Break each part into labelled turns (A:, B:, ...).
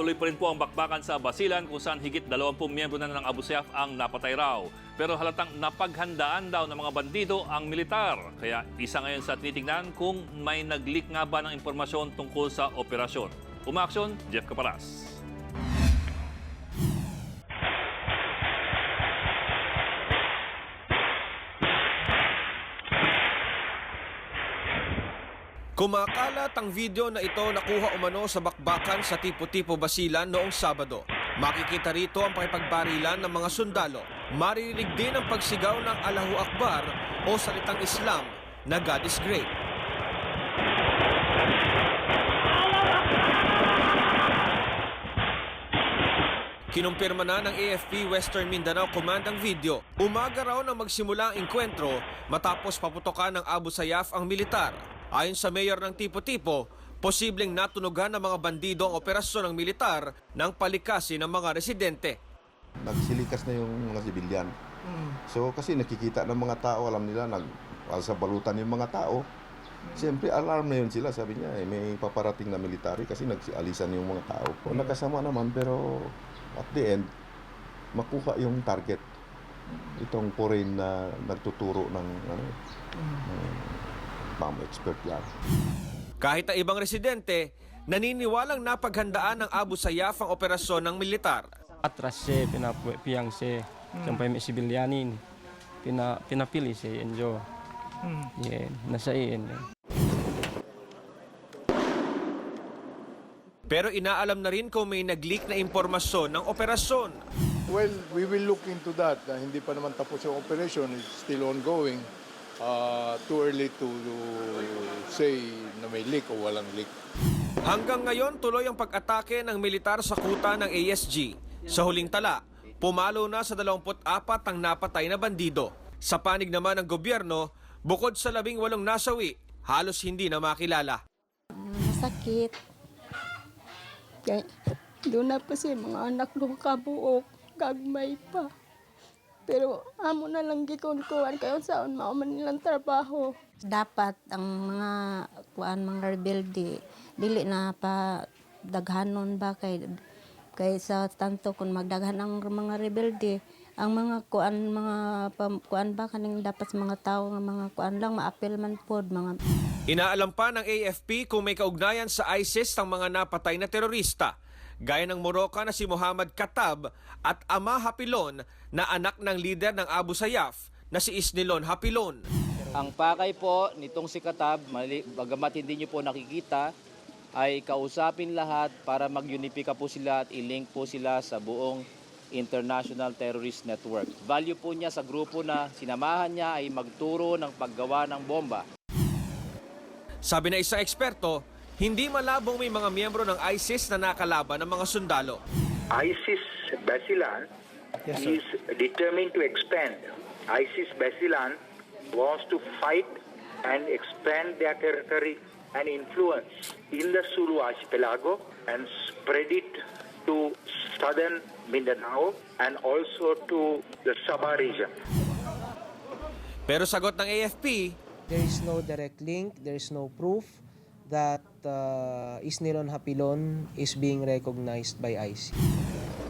A: tuloy pa rin po ang bakbakan sa Basilan kung saan higit 20 miyembro na ng Abu Sayyaf ang napatay raw. Pero halatang napaghandaan daw ng mga bandido ang militar. Kaya isa ngayon sa tinitingnan kung may nag-leak nga ba ng impormasyon tungkol sa operasyon. Umaksyon, Jeff Caparas.
B: Kumakalat ang video na ito nakuha umano sa bakbakan sa Tipo-Tipo Basilan noong Sabado. Makikita rito ang pakipagbarilan ng mga sundalo. Maririnig din ang pagsigaw ng Allahu Akbar o salitang Islam na God is great. Kinumpirma na ng AFP Western Mindanao Command ang video. Umaga raw nang magsimula ang enkwentro matapos paputokan ng Abu Sayyaf ang militar. Ayon sa mayor ng Tipo-Tipo, posibleng natunugan ng mga bandido ang operasyon ng militar ng palikasin ng mga residente.
C: nagsilikas na yung mga sibilyan. So kasi nakikita ng mga tao, alam nila, nag sa balutan yung mga tao. Siyempre, alarm na yun sila. Sabi niya, eh, may paparating na military kasi nagsialisan yung mga tao. O, nakasama naman, pero at the end, makuha yung target. Itong foreign na nagtuturo ng ano, ng bomb expert yan.
B: Kahit ang ibang residente, naniniwalang napaghandaan ng Abu Sayyaf ang operasyon ng militar.
D: atras siya, pinapiyang siya. Sampai may sibilyanin. Pina, pinapili siya, enjo. Yeah, nasa iyan.
B: Pero inaalam na rin kung may nag-leak na impormasyon ng operasyon.
E: Well, we will look into that. Uh, hindi pa naman tapos yung operation. It's still ongoing. Uh, too early to, say na may leak o walang leak.
B: Hanggang ngayon, tuloy ang pag-atake ng militar sa kuta ng ASG. Sa huling tala, pumalo na sa 24 ang napatay na bandido. Sa panig naman ng gobyerno, bukod sa labing walong nasawi, halos hindi na makilala.
F: Masakit. Kaya, doon na pa si mga anak ko kabuok, gagmay pa. Pero amo na lang gikunkuhan kayo. Saan mao man nilang trabaho. Dapat ang mga kuan mga rebelde dili na pa daghanon ba kay kay sa tanto kung magdaghan ang mga rebelde. Ang mga kuan mga pam- kuan ba kaning dapat sa mga tao nga mga kuan lang maapil man pod mga
B: Inaalam pa ng AFP kung may kaugnayan sa ISIS ang mga napatay na terorista, gaya ng Moroccan na si Muhammad Katab at Ama Hapilon na anak ng lider ng Abu Sayyaf na si Isnilon Hapilon.
G: Ang pakay po nitong si Katab, mali, bagamat hindi nyo po nakikita, ay kausapin lahat para mag-unify po sila at i-link po sila sa buong International Terrorist Network. Value po niya sa grupo na sinamahan niya ay magturo ng paggawa ng bomba.
B: Sabi na isang eksperto, hindi malabong may mga miyembro ng ISIS na nakalaban ng mga sundalo.
H: ISIS Basilan is determined to expand. ISIS Basilan wants to fight and expand their territory and influence in the Sulu archipelago and spread it to southern Mindanao and also to the Sabah region.
B: Pero sagot ng AFP,
I: There is no direct link, there is no proof that uh, Isnilon Hapilon is being recognized by IC.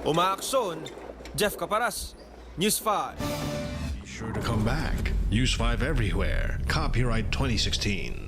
B: umaaksyon, Jeff Caparas, News 5.
J: Be sure to come back. Use 5 everywhere. Copyright 2016.